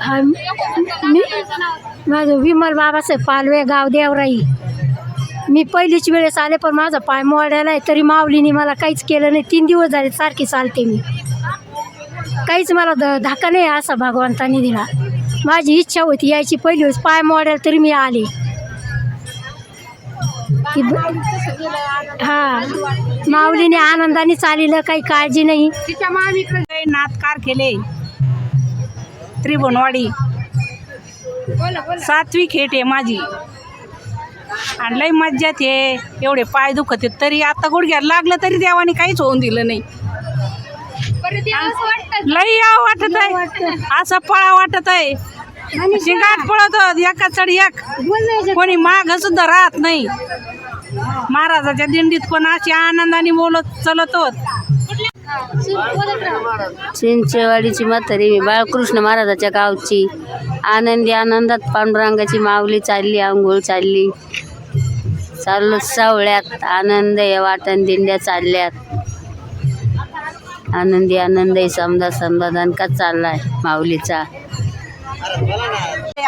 हा मी? माझं विमल बाबासाहेब पालवे गाव देवराई. मी पहिलीच वेळेस आले पण माझा पाय मोडायला आहे तरी माऊलीने मला काहीच केलं नाही. तीन दिवस झाले सारखी चालते मी. काहीच मला ध धाका नाही असा भगवंताने दिला. माझी इच्छा होती यायची पहिली वेळेस पाय मोडायला तरी मी आले. की हा माऊलीने आनंदाने चालिलं काही काळजी नाही. काही नातकार केले. त्रिभुवनवाडी. सातवी खेट आहे माझी. आणि लई मज्जात आहे एवढे पाय दुखत आहेत तरी आता गुडघ्याला लागलं तरी देवाने काहीच होऊन दिलं नाही. लई यावं वाटत आहे. असं पळा वाटत आहे. शिंगाट पळत एका चढ एक. कोणी माग सुद्धा राहत नाही. महाराजाच्या दिंडीत पण अशी आनंदाने बोलत चलत होत. चिंचेवाडीची म्हातारी मी. बाळकृष्ण महाराजाच्या गावची. आनंदी आनंदात पांडुरंगाची माऊली चालली आंघोळ चालली. चाललो सावळ्यात. आनंद आहे वाटण दिंड्या चालल्यात. आनंदी आनंद आहे समजा समजा का चाललाय माऊलीचा?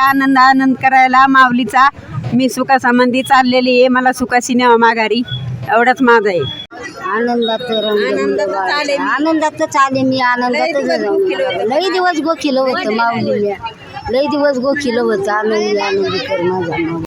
आनंद आनंद करायला माऊलीचा. मी सुखासंबंधी चाललेली आहे. मला सुखाशी न्यावा माघारी. एवढंच माझं आहे. आनंदात आनंदात चालेल. आनंदात चालेल मी आनंदातच लई दिवस गोखिलं होतं. माऊलीला लई दिवस गोखिलं होतं. आनंदी आनंदी कर माझा